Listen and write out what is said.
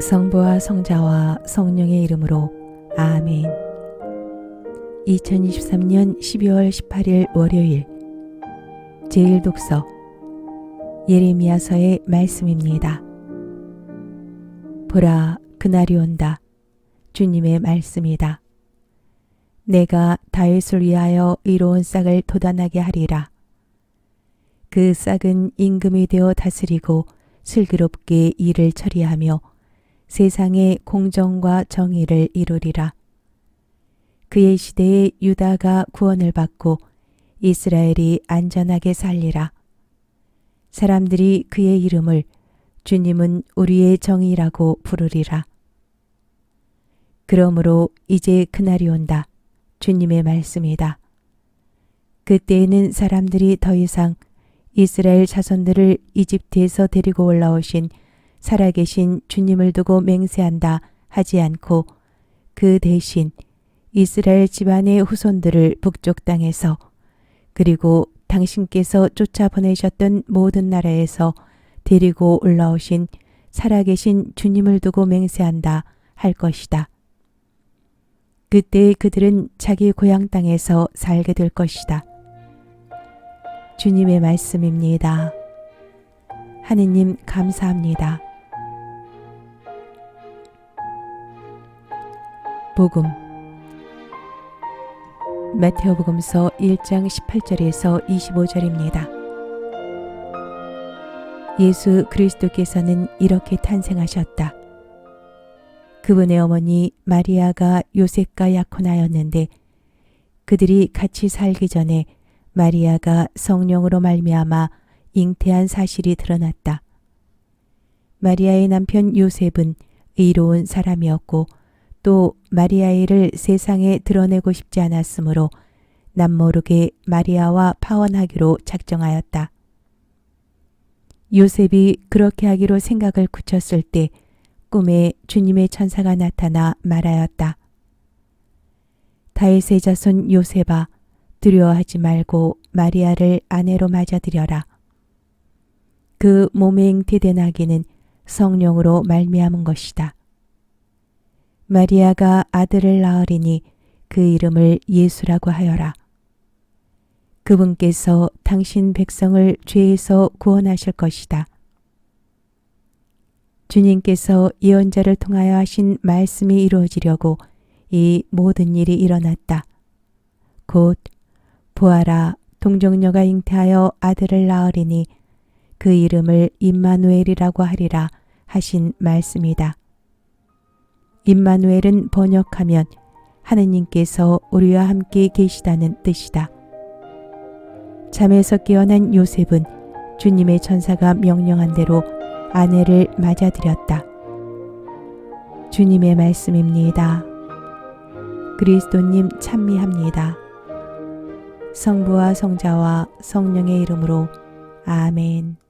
성부와 성자와 성령의 이름으로 아멘. 2023년 12월 18일 월요일 제1독서 예레미야서의 말씀입니다. 보라 그날이 온다. 주님의 말씀이다. 내가 다윗을 위하여 이로운 싹을 돋아나게 하리라. 그 싹은 임금이 되어 다스리고 슬기롭게 일을 처리하며 세상의 공정과 정의를 이루리라. 그의 시대에 유다가 구원을 받고 이스라엘이 안전하게 살리라. 사람들이 그의 이름을 주님은 우리의 정의라고 부르리라. 그러므로 이제 그날이 온다. 주님의 말씀이다. 그때에는 사람들이 더 이상 이스라엘 자손들을 이집트에서 데리고 올라오신 살아계신 주님을 두고 맹세한다 하지 않고 그 대신 이스라엘 집안의 후손들을 북쪽 땅에서 그리고 당신께서 쫓아보내셨던 모든 나라에서 데리고 올라오신 살아계신 주님을 두고 맹세한다 할 것이다. 그때 그들은 자기 고향 땅에서 살게 될 것이다. 주님의 말씀입니다. 하느님 감사합니다. 복음 마테오복음서 1장 18절에서 25절입니다. 예수 그리스도께서는 이렇게 탄생하셨다. 그분의 어머니 마리아가 요셉과 약혼하였는데 그들이 같이 살기 전에 마리아가 성령으로 말미암아 잉태한 사실이 드러났다. 마리아의 남편 요셉은 의로운 사람이었고 또 마리아이를 세상에 드러내고 싶지 않았으므로 남모르게 마리아와 파원하기로 작정하였다. 요셉이 그렇게 하기로 생각을 굳혔을 때 꿈에 주님의 천사가 나타나 말하였다. 다윗의 자손 요셉아 두려워하지 말고 마리아를 아내로 맞아들여라. 그 몸에 잉태된 아기는 성령으로 말미암은 것이다. 마리아가 아들을 낳으리니 그 이름을 예수라고 하여라. 그분께서 당신 백성을 죄에서 구원하실 것이다. 주님께서 예언자를 통하여 하신 말씀이 이루어지려고 이 모든 일이 일어났다. 곧 보아라 동정녀가 잉태하여 아들을 낳으리니 그 이름을 임마누엘이라고 하리라 하신 말씀이다. 임마누엘은 번역하면 하느님께서 우리와 함께 계시다는 뜻이다. 잠에서 깨어난 요셉은 주님의 천사가 명령한 대로 아내를 맞아들였다. 주님의 말씀입니다. 그리스도님 찬미합니다. 성부와 성자와 성령의 이름으로 아멘.